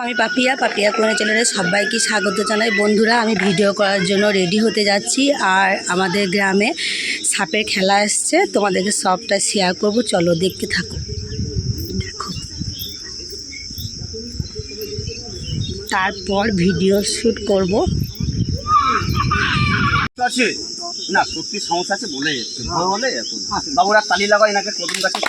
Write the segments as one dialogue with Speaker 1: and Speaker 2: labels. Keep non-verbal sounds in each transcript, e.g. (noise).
Speaker 1: আমি পাপিয়া পাপিয়া কোনে চ্যানেলে সবাইকে স্বাগত জানাই। বন্ধুরা আমি ভিডিও করার জন্য রেডি হতে যাচ্ছি আর আমাদের গ্রামে সাপের খেলা এসছে। তোমাদেরকে সবটা শেয়ার করব। চলো দেখতে থাকো। দেখো। তারপর ভিডিও শ্যুট করব।
Speaker 2: আছে? না সত্যি সমস্যা আছে বলে যাচ্ছে না। বাবুরা তালি লাগাও এনাকে কদম গাছে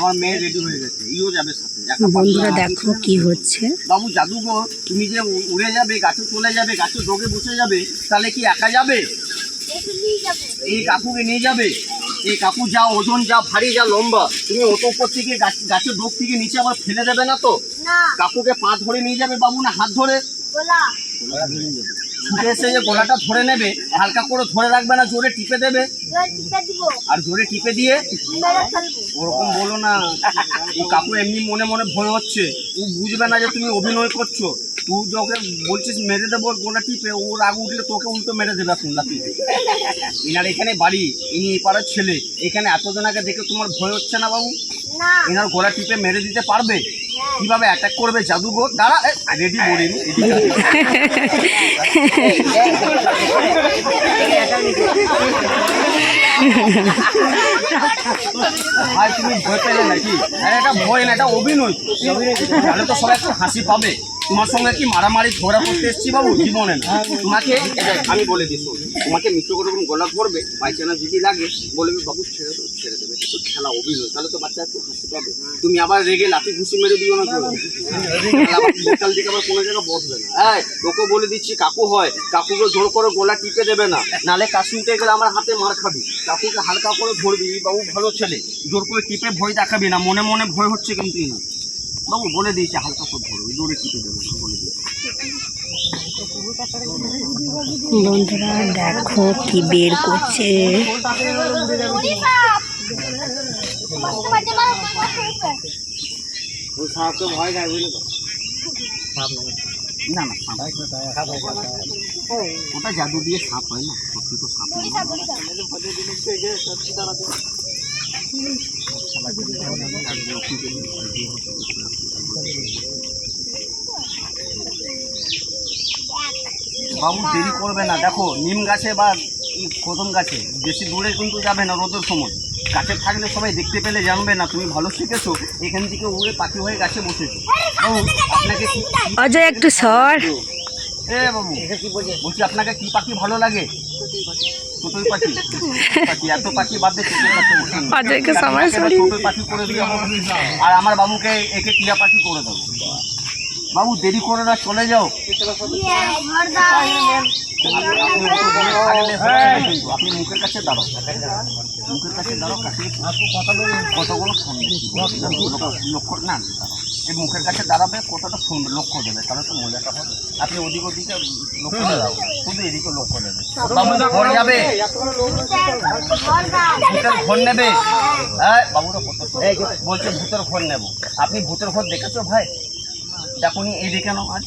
Speaker 2: আমার মেয়ে রেডি হয়ে গেছে। ইও যাবে সাথে।
Speaker 1: বন্ধুরা দেখো কি হচ্ছে।
Speaker 2: বাবু জাদুঘর তুমি যে উড়ে যাবে গাছে চলে যাবে গাছে ডোগে বসে যাবে তাহলে কি একা যাবে? এই কাকুকে নিয়ে যাবে? এই কাকু যা ওজন যা ভারী যা লম্বা তুমি অত উপর থেকে গাছ- গাছের ডোক থেকে নিচে আবার ফেলে দেবে না তো? কাকুকে পা ধরে নিয়ে যাবে বাবু না হাত ধরে? ছুটে এসে যে গলাটা ধরে নেবে হালকা করে ধরে রাখবে না জোরে টিপে দেবে। আর জোরে টিপে দিয়ে ওরকম বলো না ও কাকু এমনি মনে মনে ভয় হচ্ছে। ও বুঝবে না যে তুমি অভিনয় করছ। তুই যখন বলছিস মেরে দেবো গোলা টিপে ও রাগ উঠলে তোকে উল্টো মেরে দেবে এখন লাফি এনার এখানে বাড়ি ইনি এপাড়ার ছেলে। এখানে এতজন আগে দেখে তোমার ভয় হচ্ছে না বাবু? এনার গোলা টিপে মেরে দিতে পারবে? কীভাবে অ্যাটাক করবে জাদুঘর? দাঁড়া রেডি বলিনি তুমি ভয় পেলে নাকি? এটা ভয় না, এটা অভিনয়। তাহলে তো সবাই একটু হাসি পাবে। তোমার সঙ্গে কি মারামারি ঝগড়া করতে এসছি বাবু? জীবনে না। তোমাকে আমি বলে দিই শোন, তোমাকে মিত্র করে যখন গলা ধরবে বাই চান্স যদি লাগে বলবে বাবু ছেড়ে দেবো ছেড়ে দেবে তো খেলা অভিনয় তাহলে তো বাচ্চা একটু হাসি পাবে তুমি আবার রেগে লাঠি ঘুষি মেরে দিও না আবার বোতল দিকে আবার কোনো জায়গায় বসবে না। এই তোকে বলে দিচ্ছি কাকু হয় কাকুকে জোর করে গলা টিপে দেবে না। নালে কাশ্মীরতে গেলে আমার হাতে মার খাবি। কাকুকে হালকা করে ধরবি বাবু ভালো ছেলে। জোর করে টিপে ভয় দেখাবি না মনে মনে ভয় হচ্ছে কিন্তু না। বাবু বলে দিয়েছে হালকা করে ধরবি জোরে টিপে দেবে বলে দিয়েছে।
Speaker 1: বন্ধুরা দেখো কি বের করছে।
Speaker 2: ভয় বুঝলে না না ওটা জাদু দিয়ে সাপ হয় না সত্যি তো সাপ। বাবু, দেরি করবে না। দেখো, নিম গাছে বা কদম গাছে বেশি দূরে কিন্তু যাবে না রোদের সময়। গাছে থাকলে সবাই দেখতে পেলে জানবে না, তুমি ভালো শিখেছো, এখান থেকে উড়ে পাখি হয়ে গাছে বসেছো। আপনাকে
Speaker 1: অজয়, একটু সর।
Speaker 2: এ বাবু বলছি আপনাকে কি পাখি ভালো লাগে? টোটোই পাখি। পাখি এত পাখি বাদ দিয়ে টোটোই পাখি
Speaker 1: সবাই
Speaker 2: আপনাকে পাখি করে দিয়ে আর আমার বাবুকে একে টিয়া পাখি করে দেবো। বাবু দেরি করে না চলে যাও। আপনি মুখের কাছে দাঁড়াও। মুখের কাছে দাঁড়াও কাছে কতগুলো লক্ষ্য না দাঁড়াও। এই মুখের কাছে দাঁড়াবে কতটা শুনবে লক্ষ্য দেবে তাহলে তো মজাটা হবে। আপনি ওদিক ওদিকে লক্ষ্য দাও শুধু এদিকে লক্ষ্য দেবে ঘর যাবে? ভূতের ঘর নেবে? হ্যাঁ বাবুরা কত বলছে ভূতের ঘর নেব। আপনি ভূতের ঘর দেখেছ ভাই? দেখুনি নাও আজ।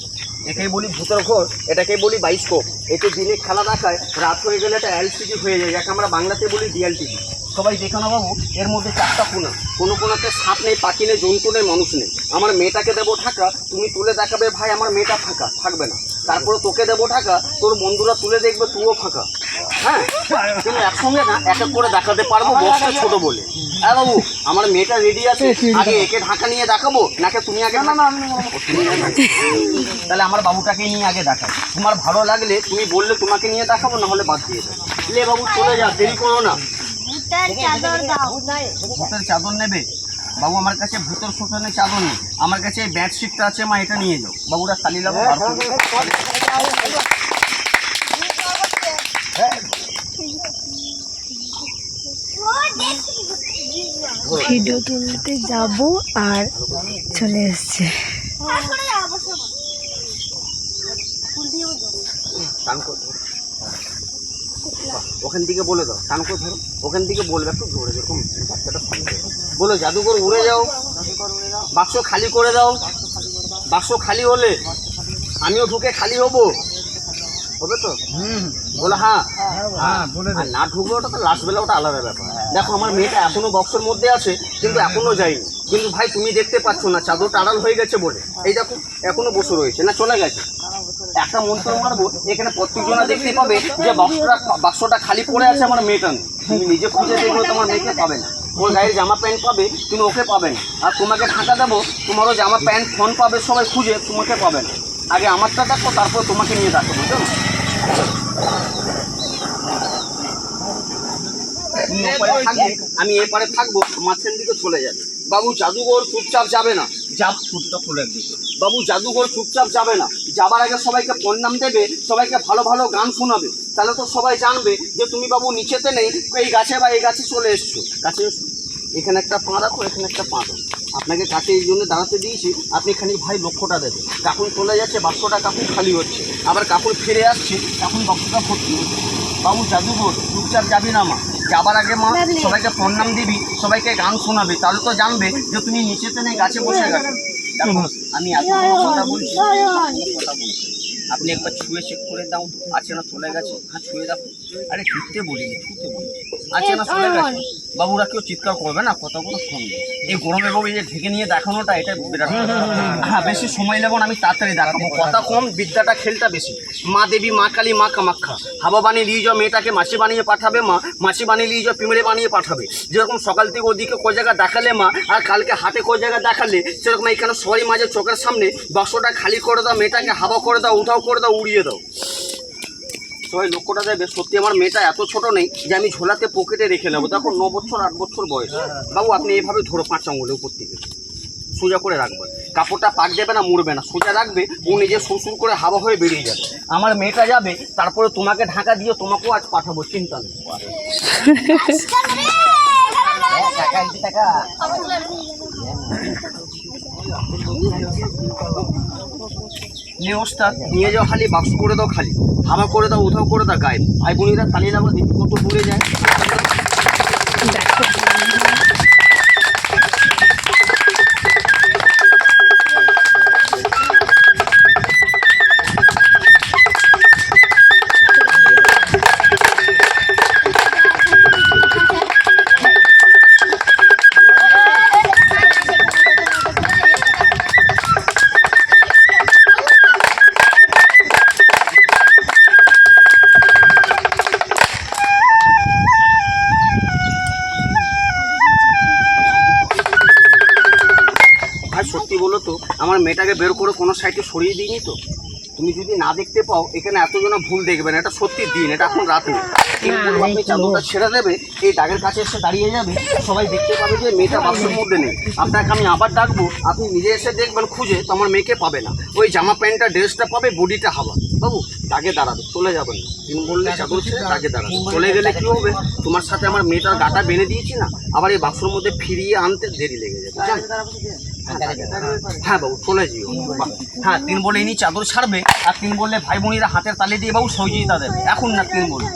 Speaker 2: একেই বলি ভূতের ঘর, এটাকেই বলি বাইস্কোপ। এতে দিনে খেলা দেখায়, রাত হয়ে গেলে এটা এলসিডি হয়ে যায়, যাকে আমরা বাংলাতে বলি ডিএলটিভি সবাই দেখে নাও বাবু, এর মধ্যে চারটা কোনা কোনো কোনাতে সাপ নেই, পাখি নেই, জন্তু নেই, মানুষ নেই। আমার মেয়েটাকে দেবো ঢাকা, তুমি তুলে দেখাবে ভাই, আমার মেয়েটা ফাঁকা, থাকবে না। তারপরে তোকে দেবো ঢাকা, তোর বন্ধুরা তুলে দেখবে, তুইও ফাঁকা। হ্যাঁ কিন্তু একসঙ্গে না এক এক করে দেখাতে পারব বক্সটা ছোট বলে। হ্যাঁ বাবু আমার মেয়েটা রেডি আছে আগে একে ঢাকা নিয়ে দেখাবো নাকি তুমি আগে না না তাহলে আমার বাবুটাকে নিয়ে আগে দেখাও। তোমার ভালো লাগলে তুমি বললে তোমাকে নিয়ে দেখাবো না হলে বাদ দিয়ে দেবো। লে বাবু চলে যা দেরি করো না। ভূতের চাদর নেবে? বাবু আমার কাছে ভূতের শোষণের চাদর নেই। আমার কাছে এই বেডশিটটা আছে মা এটা নিয়ে যাও। বাবুরা খালি লাগো বার করো।
Speaker 1: ভিডিও তুলতে যাব আর চলে এসছে।
Speaker 2: ওখান থেকে বলে দাও টান করে ধরো। ওখান থেকে বলবে, একটু ধরে যেরকম বাচ্চাটা বলো, জাদুঘর উড়ে যাও। বাক্স খালি করে দাও। বাক্স খালি হলে আমিও ঢুকে খালি হব। হবে তো? বলো হ্যাঁ। হ্যাঁ বলে না ঢুকবে ওটা তো লাস্ট বেলা ওটা আলাদা ব্যাপার। দেখো আমার মেয়েটা এখনও বক্সের মধ্যে আছে কিন্তু এখনও যায়নি। কিন্তু ভাই তুমি দেখতে পাচ্ছ না চাদরটা আড়াল হয়ে গেছে বলে। এই দেখো এখনও বসে রয়েছে। না চলে গেছে। একটা মন্ত্র মারবো এখানে প্রত্যেকজনা দেখতে পাবে যে বাক্সটা বাক্সটা খালি পড়ে আছে আমার মেয়েটা তুমি নিজে খুঁজে দেখলে তোমার মেয়েকে পাবে না। ওর গায়ের জামা প্যান্ট পাবে তুমি ওকে পাবে না। আর তোমাকে ঢাকা দেবো তোমারও জামা প্যান্ট ফোন পাবে সবাই খুঁজে তোমাকে পাবে না। আগে আমারটা দেখো তারপর তোমাকে নিয়ে দেখো থাকবে আমি এপারে থাকব মাঝখান দিকে চলে যাবে। বাবু জাদুঘর চুপচাপ যাবে না। যাব চুপটা খুলে একদিকে বাবু জাদুঘর চুপচাপ যাবে না। যাবার আগে সবাইকে প্রণাম দেবে সবাইকে ভালো ভালো গান শোনাবে। তাহলে তো সবাই জানবে যে তুমি বাবু নিচেতে নেই এই গাছে বা এই গাছে চলে এসছো। গাছে এখানে একটা পা রাখো এখানে একটা পা রাখো আপনাকে কাছে এই জন্য দাঁড়াতে দিয়েছি আপনি খানিক ভাই লক্ষ্যটা দেবেন কাকুন চলে যাচ্ছে বাক্সটা কাকুন খালি হচ্ছে। আবার কাকুন ফিরে আসছে এখন বাক্সটা ভর্তি হচ্ছে। বাবু জাদুঘর চুপচাপ যাবি না মা। যাবার আগে মা সবাইকে প্রণাম দিবি সবাইকে গান শোনাবি। তাহলে তো জানবে যে তুমি নিচেতে নেই গাছে বসে গেছো। আমি কথা বলছি কথা বলছি। আপনি একবার ছুঁয়ে চেক করে দাও আছে না চলে গেছে? হ্যাঁ ছুঁয়ে দেখো আরে ছুটতে বলিনি ছুটতে বলি আছে না চলে গেছে? বাবুরা কেউ চিৎকার করবে না কথাগুলো শুনবে এই গরমে বাবু এই যে ঢেকে নিয়ে দেখানোটা এটা বিরাট হ্যাঁ বেশি সময় নেব না আমি তাড়াতাড়ি দেখাবো কথা কম বিদ্যাটা খেলটা বেশি। মা দেবী মা কালী মা কামাখ্যা। হাবা বানিয়ে নিয়ে যাও মেয়েটাকে মাছি বানিয়ে পাঠাবে মা মাছি বানিয়ে নিয়ে যাও পিমড়ে বানিয়ে পাঠাবে। যেরকম সকাল থেকে ওদিকে কয় জায়গা দেখালে মা আর কালকে হাটে কয় জায়গা দেখালে সেরকম এখানে সবাই মাঝে চোখের সামনে বাক্সটা খালি করে দাও মেয়েটাকে হাওয়া করে দাও উঠাও করে দাও উড়িয়ে দাও। সবাই লক্ষ্যটা দেবে সত্যি আমার মেয়েটা এত ছোট নেই যে আমি ঝোলাতে পকেটে রেখে নেব। দেখো ন বছর আট বছর বয়স। বাবু আপনি এইভাবে ধরো পাঁচ আঙুলে উপর থেকে। সোজা করে রাখবেন। কাপড়টা পাক দেবে না মুড়বে না। সোজা রাখবে ও নিজে শ্বশুর করে হাওয়া হয়ে বেরিয়ে যাবে। আমার মেয়েটা যাবে তারপরে তোমাকে ঢাকা দিয়ে তোমাকেও আজ পাঠাবো চিন্তা নেই। (laughs) (laughs) নিয়ে ওস্তাদ নিয়ে যাও খালি বাক্স করে দাও খালি। হাওয়া করে দাও, উধাও করে দাও, গায়ে। ভাই বোনেরা তালি লাগা দেখি কত দূরে যায়। সাইডে সরিয়ে দিইনি তো। তুমি যদি না দেখতে পাও এখানে এতজনা ভুল দেখবে না এটা সত্যি দিন এটা এখন রাত নেই। আপনি চাদরটা ছেড়ে দেবে এই দাগের কাছে এসে দাঁড়িয়ে যাবে সবাই দেখতে পাবে যে মেয়েটা বাক্সের মধ্যে নেই। আপনাকে আমি আবার ডাকবো আপনি নিজে এসে দেখবেন খুঁজে তো আমার মেয়েকে পাবে না। ওই জামা প্যান্টটা ড্রেসটা পাবে বডিটা হাওয়া। বাবু দাগে দাঁড়াবে চলে যাবেন। দিন বললে চাদর ছেড়ে দাগে দাঁড়াবে। চলে গেলে কি হবে? তোমার সাথে আমার মেয়েটার গাটা বেঁধে দিয়েছি না আবার এই বাক্সের মধ্যে ফিরিয়ে আনতে দেরি লেগে যাবে? হ্যাঁ বাবু চলে যেও হ্যাঁ তিন বলে ইনি চাদর ছাড়বে আর তিন বললে ভাই বোনিরা হাতের তালে দিয়ে বাবু সহযোগিতা দেবে এখন না তিন বলে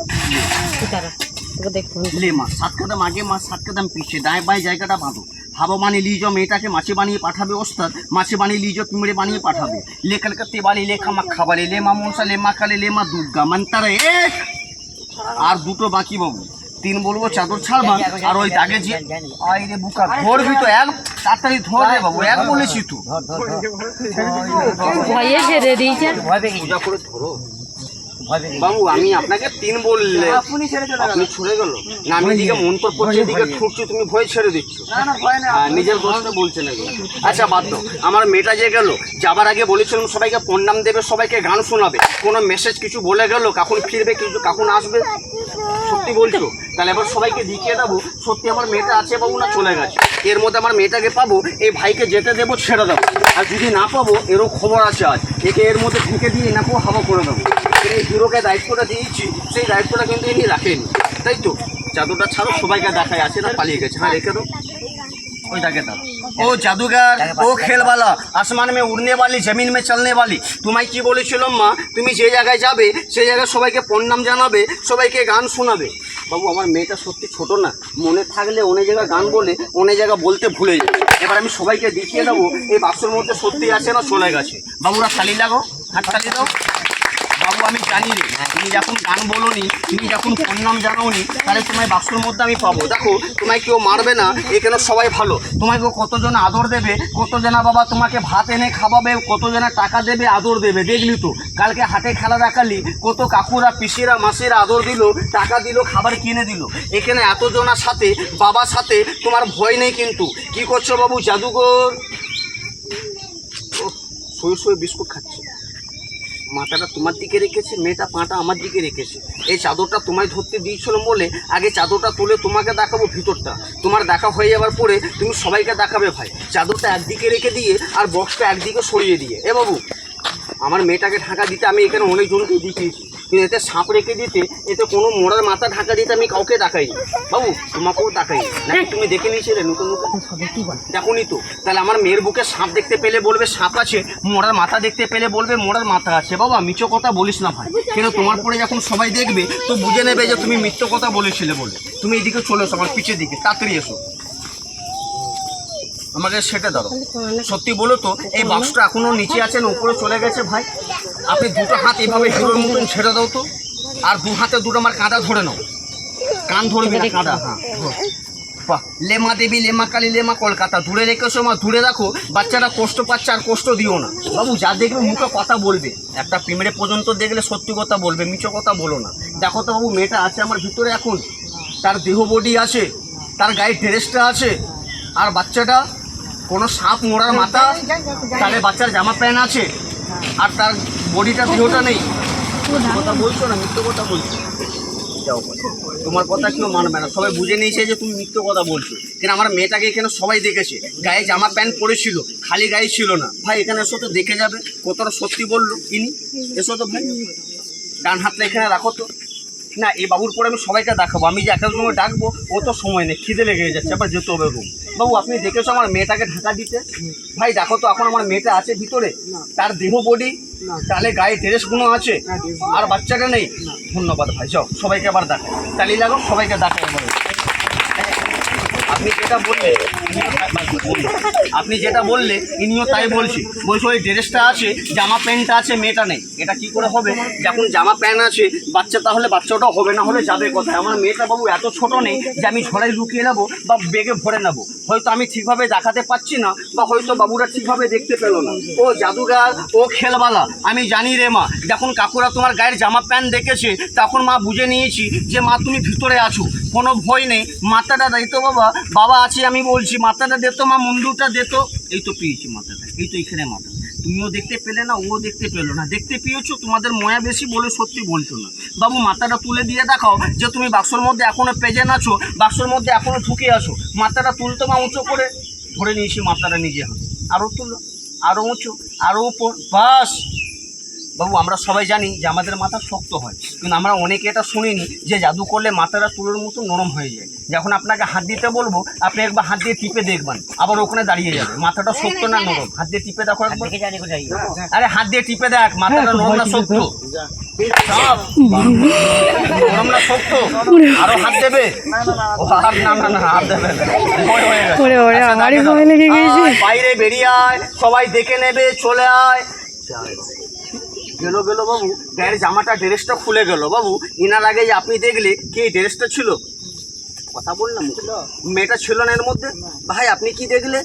Speaker 2: লে মা সাত কদম আগে মা সাত কদম পিছিয়ে ডায় বাই জায়গাটা বাঁধো। হাবো মানে লিজ মেয়েটাকে মাছে বানিয়ে পাঠাবে ওস্তাদ মাছে বানিয়ে লিজ পিমড়ে বানিয়ে পাঠাবে। লে কলকাতে বালি লেখা মা খাবারে লে মা মনসা লে মা কালে লে মা দুর্গা মান্তারে এক আর দুটো বাকি বাবু। তিন বলব চাদর ছাড়বা আর ওই দাগে যে আই রে বুকা ধরবি তো এক তাড়াতাড়ি ধর রে বাবু এক বলেছি তো
Speaker 3: ভয়ে ছেড়ে দিয়েছে।
Speaker 2: পূজা করে ধরো বাবু আমি আপনাকে তিন বললে। আপনি ছুড়ে গেল। না আমি এদিকে মন্তর করছি এদিকে ঠুকছি তুমি ভয় ছেড়ে দিচ্ছ। হ্যাঁ, নিজের দোষটা বলছে নাকি আচ্ছা বাদ দাও। আমার মেয়েটা যে গেল যাবার আগে বলেছিলাম সবাইকে প্রণাম দেবে সবাইকে গান শোনাবে। কোনো মেসেজ কিছু বলে গেল কখন ফিরবে কিছু কখন আসবে? সত্যি বলছো? তাহলে এবার সবাইকে দেখিয়ে দেবো সত্যি আমার মেয়েটা আছে বাবু না চলে গেছে। এর মধ্যে আমার মেয়েটাকে পাবো এই ভাইকে যেতে দেবো ছেড়ে দেবো। আর যদি না পাবো এরও খবর আছে আজ। একে এর মধ্যে ঢেকে দিয়ে নাকো হাওয়া করে দেবো। এই হিরোকে দায়িত্বটা দিয়েছি সেই দায়িত্বটা কিন্তু ইনি রাখেনি তাই তো চাদরটা ছাড়ো সবাইকে দেখায় আছে না পালিয়ে গেছে হ্যাঁ রেখে দাও ওই দাগে দাও ও জাদুঘর ও খেলবালা আসমান মে উড়নে वाली জমিন মে চলনে वाली তোমায় কি বলেছিলাম মা তুমি যে জায়গায় যাবে সেই জায়গায় সবাইকে প্রণাম জানাবে সবাইকে গান শোনাবে বাবু আমার মেয়েটা সত্যি ছোট না মনে থাকলে অনেক জায়গায় গান বলে অনেক জায়গা বলতে ভুলে যায় এবার আমি সবাইকে দেখিয়ে দেবো এই বাক্সের মধ্যে সত্যি আছে না চলে গেছে বাবুরা তালি লাগো হাত তালি দাও বাবু আমি জানি রে। তুমি যখন গান বলোনি, তুমি যখন ফোন নাম জানাওনি, তাহলে তোমায় বাক্সর মধ্যে আমি পাবো। দেখো, তোমায় কেউ মারবে না এখানে সবাই ভালো? তোমাকে কতজন আদর দেবে, কতজনা বাবা তোমাকে ভাত এনে খাওয়াবে, কতজনা টাকা দেবে, আদর দেবে, দেখলি তো? কালকে হাটে খেলা দেখালি, কত কাকুরা, পিসিরা, মাসিরা আদর দিল, টাকা দিল, খাবার কিনে দিল। এখানে এতজনার সাথে, বাবার সাথে তোমার ভয় নেই কিন্তু। কি করছ বাবু, জাদুঘর? শুয়ে শুয়ে বিস্কুট খাচ্ছে। মাথাটা তোমার দিকে রেখেছে, মেয়েটা পাটা আমার দিকে রেখেছে। এই চাদরটা তোমায় ধরতে দিয়েছিলাম বলে আগে চাদরটা তুলে তোমাকে দেখাবো ভিতরটা। তোমার দেখা হয়ে যাওয়ার পরে তুমি সবাইকে দেখাবে ভাই। চাদরটা একদিকে রেখে দিয়ে আর বক্সটা একদিকে সরিয়ে দিয়ে। এ বাবু, আমার মেয়েটাকে ঢাকা দিতে আমি এখানে অনেকজনকে দিয়েছি কিন্তু এতে সাপ রেখে দিতে এতে কোনো মোড়ার মাথা ঢাকা দিতে আমি কাউকে দেখাইনি। বাবু তোমাকেও দেখাইনি। নাকি তুমি দেখে নিয়েছিলে নতুন নতুন? দেখোনি তো। তাহলে আমার মেয়ের বুকে সাপ দেখতে পেলে বলবে সাপ আছে মোড়ার মাথা দেখতে পেলে বলবে মোড়ার মাথা আছে। বাবা মিছো কথা বলিস না ভাই। কেন তোমার পরে যখন সবাই দেখবে তো বুঝে নেবে যে তুমি মিথ্য কথা বলেছিলে বলে। তুমি এদিকে চলে এসো আমার পিছের দিকে তাড়াতাড়ি এসো। আমাকে সেটা দাও। সত্যি বলো তো এই বাক্সটা এখনও নিচে আছে না উপরে চলে গেছে ভাই। আপনি দুটো হাত এইভাবে হিরোর মতন ছেড়ে দাও তো আর দু হাতে দুটো আমার কাঁদা ধরে নাও। কান ধরবি না কাঁদা হ্যাঁ বাহ, লেমা দেবী লেমা কালী লেমা কলকাতা। দূরে রেখেছো মা দূরে রাখো বাচ্চারা কষ্ট পাচ্ছে আর কষ্ট দিও না। বাবু যা দেখবে মুখে কথা বলবে একটা পিমড়ে পর্যন্ত দেখলে সত্যি কথা বলবে মিছো কথা বলো না। দেখো তো বাবু মেয়েটা আছে আমার ভিতরে এখন তার দেহ বডি আছে তার গায়ে ড্রেসটা আছে আর বাচ্চাটা কোনো সাপ মোড়ার মাথা তাহলে বাচ্চার জামা প্যান্ট আছে, আর তার বডিটা দেহটা নেই। কথা বলছো না, মিথ্য কথা বলছো। তোমার কথা কেউ মানবে না। সবাই বুঝে নিয়েছে যে তুমি মিথ্য কথা বলছো। কেন আমার মেয়েটাকে এখানে সবাই দেখেছে। গায়ে জামা প্যান্ট পরেছিল, খালি গায়ে ছিল না। ভাই, এখানে এসো তো দেখে যাবে, কতটা সত্যি বলল ইনি। এসো তো ভাই। ডান হাতটা এখানে রাখো তো। না এই বাবুর পরে আমি সবাইকে দেখাবো। আমি যে একটা সময় ডাকবো ও তো সময় নেই খিদে লেগে যাচ্ছে আবার যেতে হবে রুম। বাবু আপনি দেখেছ আমার মেয়েটাকে ঢাকা দিতে? ভাই দেখো তো এখন আমার মেয়েটা আছে ভিতরে। তার দেহ বডি তাহলে গায়ে ড্রেসগুলো আছে। আর বাচ্চাটা নেই। ধন্যবাদ ভাই যাও সবাইকে আবার দেখো। তালি লাগো সবাইকে দেখাবো এবার আপনি যেটা বললে, আপনি যেটা বললে, ইনিও তাই বলছি। বলছি, ওই ড্রেসটা আছে, জামা প্যান্টটা আছে, মেয়েটা নেই। এটা কি করে হবে? যখন জামা প্যান্ট আছে, বাচ্চা তাহলে বাচ্চাটাও হবে না, হলে যাবে কোথায়? আমার মেয়েটা বাবু এত ছোট নেই যে আমি ঝড়াই লুকিয়ে নেব বা বেগে ভরে নেব। হয়তো আমি ঠিকভাবে দেখাতে পাচ্ছি না বা হয়তো বাবুরা ঠিকভাবে দেখতে পেল না। ও জাদুগার, ও খেলবালা। আমি জানি রে মা, যখন কাকুরা তোমার গায়ের জামা প্যান্ট দেখেছে, তখন মা বুঝে নিয়েছি যে মা তুমি ভিতরে আছো। কোনো ভয় নেই। মাথাটা দিত বাবা বাবা আছে, আমি বলছি, মাথাটা দিত মা, মুন্ডুটা দিত এই তো পেয়েছি মাথাটা, এই তো এখানে মাথা। তুমিও দেখতে পেলে না, ও দেখতে পেল না। দেখতে পেয়েছ, তোমাদের ময়া বেশি বলে সত্যি বলছো না। বাবু, মাথাটা তুলে দিয়ে দেখাও যে তুমি বাক্সর মধ্যে এখনও প্রেজেন্ট আছো বাক্সর মধ্যে এখনও ঢুকে আছো মাথাটা তুলতো মা, উঁচু করে ধরে নিয়েছি মাথাটা নিজে হাতে। আরও তুলো আরও উঁচু আরও উপর, বাস। বাবু আমরা সবাই জানি যে আমাদের মাথা শক্ত হয়। কিন্তু আমরা অনেকে এটা শুনিনি যে জাদু করলে মাথাটা তুলোর মতো নরম হয়ে যায়। যখন আপনাকে হাত দিতে বলব আপনি একবার হাত দিয়ে টিপে দেখবেন আবার ওখানে দাঁড়িয়ে যাবে। মাথাটা শক্ত না নরম? হাত দিয়ে টিপে দেখো একবার। আরে হাত দিয়ে টিপে দেখ মাথাটা নরম না শক্ত? নরম না শক্ত? আরও হাত দেবে? না না না হাত দেবে না। ভয় হয়ে গেছে।
Speaker 1: ওরে ওরে,
Speaker 2: আচ্ছা, বাইরে বেরিয়ে আয় সবাই দেখে নেবে চলে আয়। গেলো গেলো বাবু। গায়ের জামাটা ড্রেসটা খুলে গেল বাবু। ইনার আগে আপনি দেখলে কি এই ড্রেসটা ছিল? কথা বললাম মেয়েটা ছিল না এর মধ্যে? ভাই, আপনি কি দেখলে?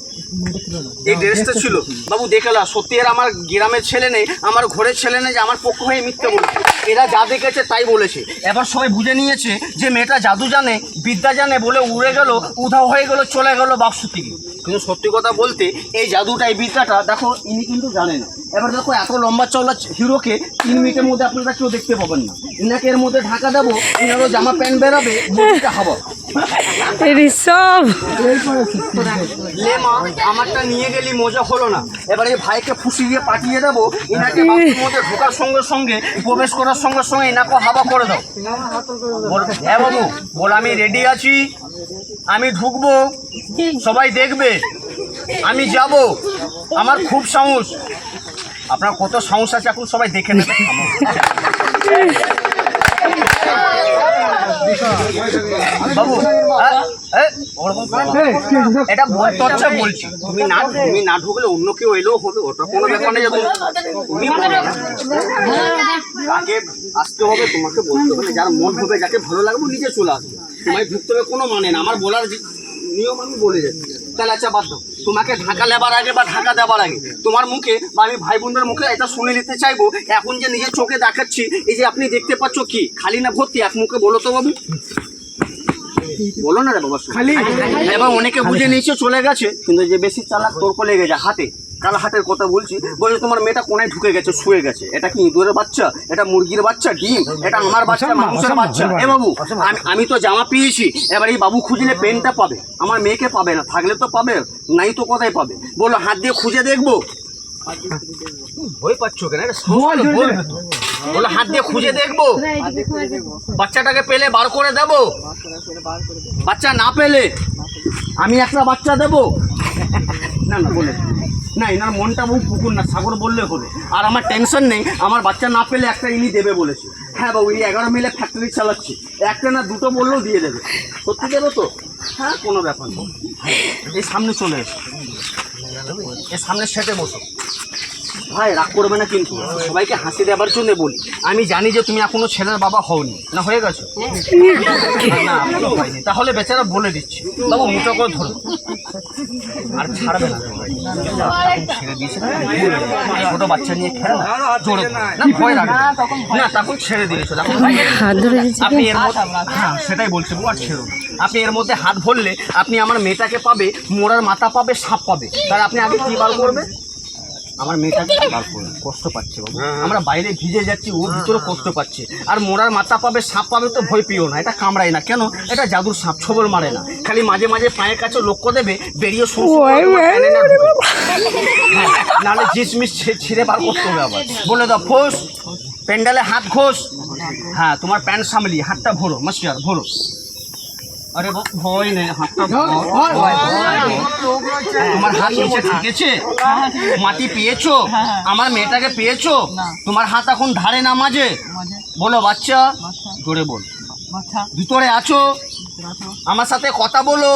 Speaker 2: এই ড্রেসটা ছিল। বাবু দেখলা সত্যি এর আমার গ্রামের ছেলে নেই, আমার ঘরের ছেলে নেই যে আমার পক্ষ হয়ে মিথ্যে বলেছে। এরা যা দেখেছে তাই বলেছে। এবার সবাই বুঝে নিয়েছে যে মেয়েটা জাদু জানে, বিদ্যা জানে বলে উড়ে গেল, উধাও হয়ে গেল, চলে গেল বাক্স থেকে। কিন্তু সত্যি কথা বলতে, এই জাদুটা, এই বিদ্যাটা, দেখো, ইনি কিন্তু জানে না। এবার দেখো এত লম্বা চওড়া হিরোকে তিন মিনিটের মধ্যে আপনারা কেউ দেখতে পাবেন না। ইনাকে এর মধ্যে ঢাকা দেবো ইনারও জামা প্যান্ট বেরাবে বডিটা লেমা আমারটা নিয়ে গেলি মজা হলো না। এবার এই ভাইকে ফুসি দিয়ে পাঠিয়ে দেবো এনাকে মধ্যে ঢোকার সঙ্গে সঙ্গে প্রবেশ করার সঙ্গে সঙ্গে এনাকে হাবা করে দাও। হ্যাঁ বাবু বল আমি রেডি আছি। আমি ঢুকবো। সবাই দেখবে। আমি যাব। আমার খুব সাহস। আপনার কত সমস্যা আছে এখন সবাই দেখে নেবে বাবু হ্যাঁ? এ, ওরকম করো না। এটা বলছি তুমি না তুমি না ঢুকলে অন্য কেউ এলেও হবে ওটা কোনো ব্যাপার নেই আসতে হবে তোমাকে বলতে হবে যার মন যাকে ভালো লাগবে নিজে চলে আসবে তোমায় ঢুকতে হবে কোনো মানে না আমার বলার নিয়ম আমি বলে যাচ্ছি তাহলে বাধ্য তোমাকে ঢাকা লেবার আগে বা ঢাকা দেবার আগে। তোমার মুখে বা আমি ভাই বোনদের মুখে এটা শুনে নিতে চাইব এখন যে নিজের চোখে দেখাচ্ছি এই যে আপনি দেখতে পাচ্ছ কি খালি না ভর্তি এক মুখে বলো তো বাবু। বলো না রে বাবা খালি? এবার অনেকে বুঝে নিয়েছে চলে গেছে কিন্তু যে বেশি চালাক তোর লেগে যায় হাতে। কাল হাটের কথা বলছি বলছে তোমার মেয়েটা কোনায় ঢুকে গেছে শুয়ে গেছে। এটা কি ইঁদুরের বাচ্চা? এটা মুরগির বাচ্চা ডিম? এটা আমার বাচ্চা মানুষের বাচ্চা। এ বাবু আমি আমি তো জামা পেয়েছি। এবার এই বাবু খুঁজলে পেনটা পাবে। আমার মেয়েকে পাবে না। থাকলে তো পাবে নাই তো কোথায় পাবে? বলো হাত দিয়ে খুঁজে দেখব? ভয় পাচ্ছ কেন। বলো। হাত দিয়ে খুঁজে দেখব? বাচ্চাটাকে পেলে বার করে দেবো? বাচ্চা না পেলে আমি একটা বাচ্চা দেবো? না না বলে না এনার মনটা বহু পুকুর না সাগর বললে হবে। আর আমার টেনশন নেই আমার বাচ্চা না পেলে একটা ইনি দেবে বলেছে। হ্যাঁ বাবু এই এগারো মিলে ফ্যাক্টরি চালাচ্ছি। একটা না দুটো বললেও দিয়ে দেবে। সত্যি দেবে তো? হ্যাঁ। কোনো ব্যাপার না এই সামনে চলে এসো। এই সামনের সেটে বসো। ভাই রাগ করবে না কিন্তু। সবাইকে হাসি দেওয়ার জন্য বলি। আমি জানি যে তুমি এখনও ছেলের বাবা হওনি। না হয়ে গেছো? না এখনও হয়নি। তাহলে বেচারা বলে দিচ্ছি। বাবু মুটো করে ধরো। আর ছাড়বে না। ছেড়ে দিয়েছে। ছোট বাচ্চা নিয়ে খেলে। না জোরে না ভয় রাখবে না। তখন ছেড়ে দিয়েছ। আপনি এর মধ্যে হ্যাঁ সেটাই বলছি আর ছেড়ো আপনি এর মধ্যে হাত ভরলে আপনি আমার মেয়েটাকে পাবে মোড়ার মাথা পাবে সাপ পাবে। তার আপনি আগে কি বার করবে? আমার মেয়েটাকে (laughs) কষ্ট পাচ্ছে বাবু। আমরা বাইরে ভিজে যাচ্ছি ওর ভিতরে কষ্ট পাচ্ছে। আর মোড়ার মাথা পাবে সাপ পাবে তো ভয় পেও না। এটা কামড়ায় না। কেন? এটা জাদুর সাপ ছবল মারে না। খালি মাঝে মাঝে পায়ের কাছে লক্ষ্য দেবে বেরিয়ে। হ্যাঁ, নাহলে জিসমিস ছিঁড়ে বার করতে হবে আবার। বলে দাও ফোস প্যান্ডালে হাত ঘোষ। হ্যাঁ তোমার প্যান্ট সামলি হাতটা ভরো মাসিয়ার ভরো। আরে ভয় নেই হাতটা ভয়। তোমার হাত নিচে মাটি পেয়েছ? আমার মেয়েটাকে পেয়েছ? তোমার হাত এখন ধারে না মাঝে? বলো বাচ্চা। জোরে বল। ভিতরে আছো? আমার সাথে কথা বলো।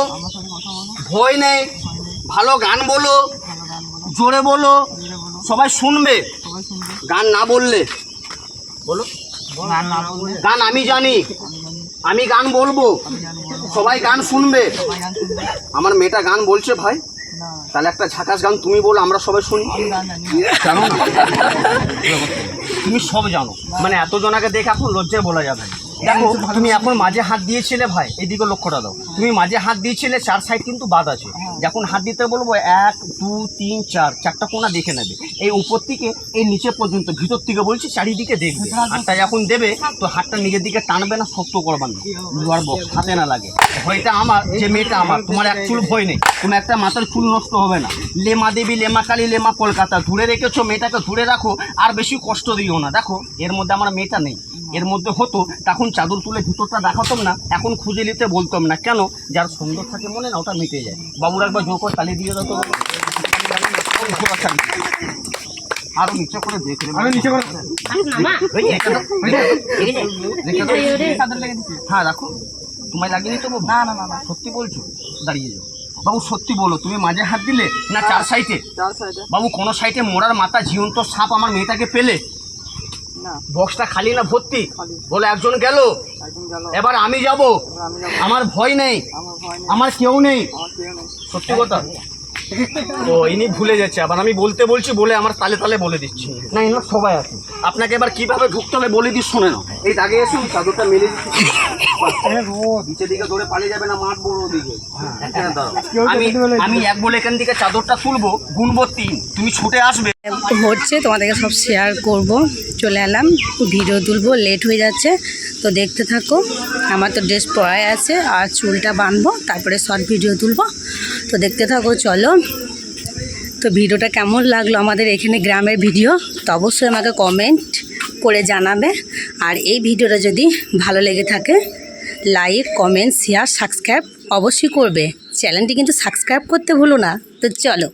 Speaker 2: ভয় নেই। ভালো গান বলো। জোরে বলো। সবাই শুনবে। গান না বললে। বলো। গান আমি জানি। আমি গান বলব। সবাই গান শুনবে। আমার মেয়েটা গান বলছে ভাই। তাহলে একটা ঝাকাস গান তুমি বলো আমরা সবাই শুনি। তুমি সব জানো। মানে এত জনাকে দেখে এখন লজ্জায় বলা যাবে না। দেখো, তুমি এখন মাঝে হাত দিয়েছিলে ভাই, এদিকে লক্ষ্যটা দাও। তুমি মাঝে হাত দিয়েছিলে, চার সাইড কিন্তু বাদ আছে। যখন হাত দিতে বলব, এক, দু, তিন, চার, চারটা কোনা দেখে নেবে। এই উপর থেকে, এই নিচে পর্যন্ত, ভিতর থেকে বলছি, চারিদিকে দেখবে। হাতটা যখন দেবে, তো হাতটা নিজের দিকে টানবে না, শক্ত করবার না বক্স হাতে না লাগে। ভয়টা আমার, যে মেয়েটা আমার, তোমার এক চুল ভয় নেই। তুমি একটা মাথার চুল নষ্ট হবে না। লেমা দেবী, লেমা কালী, লেমা কলকাতা, ধরে রেখেছো, মেয়েটাকে ধরে রাখো, আর বেশি কষ্ট দিও না। দেখো, এর মধ্যে আমার মেয়েটা নেই। এর মধ্যে হতো তখন চাদর তুলে ভিতরটা দেখাতাম না এখন খুঁজে নিতে বলতাম না। কেন? যার সুন্দর থাকে মনে না ওটা মিটে যায়। বাবুর একবার জোর করে তালি দিয়ে দাও তো। আরও নিচে করে দেখে আরও নিচে করে হ্যাঁ রাখো। তোমায় লাগিয়ে তো না না না সত্যি বলছো? দাঁড়িয়ে যাও। বাবু সত্যি বলো তুমি মাঝে হাত দিলে না চার সাইডে? বাবু কোনো সাইডে মোড়ার মাথা জীবন্ত সাপ আমার মেয়েটাকে পেলে? বক্সটা খালি না ভর্তি? বলে একজন গেল? এবার আমি যাব। আমার ভয় নেই। আমার কেউ নেই। সত্যি কথা? ও ইনি ভুলে যাচ্ছে। আবার আমি বলতে বলছি বলে আমার তালে তালে বলে দিচ্ছি। না এনার সবাই আছে। আপনাকে এবার কীভাবে ঢুকতে হবে বলে দিস শোনে না এই দাগে এসুন চাদরটা মেলে দিচ্ছি। নিচের দিকে ধরে পালিয়ে যাবে না মাঠ বড় দিকে এখানে আমি আমি এক বলে এখান থেকে চাদরটা তুলবো গুনবো তিন। তুমি ছুটে আসবে।
Speaker 1: হচ্ছে তোমাদেরকে সব শেয়ার করব। চলে এলাম ভিডিও তুলবো লেট হয়ে যাচ্ছে। তো দেখতে থাকো আমার তো ড্রেস পরাই আছে আর চুলটা বাঁধবো তারপরে শর্ট ভিডিও তুলবো। তো দেখতে থাকো, চলো। তো ভিডিওটা কেমন লাগল আমাদের এখানে গ্রামের ভিডিও, তো অবশ্যই আমাকে কমেন্ট করে জানাবে। আর এই ভিডিওটা যদি ভালো লেগে থাকে লাইক কমেন্ট শেয়ার সাবস্ক্রাইব অবশ্যই করবে। চ্যানেলটি কিন্তু সাবস্ক্রাইব করতে ভুলো না। তো চলো।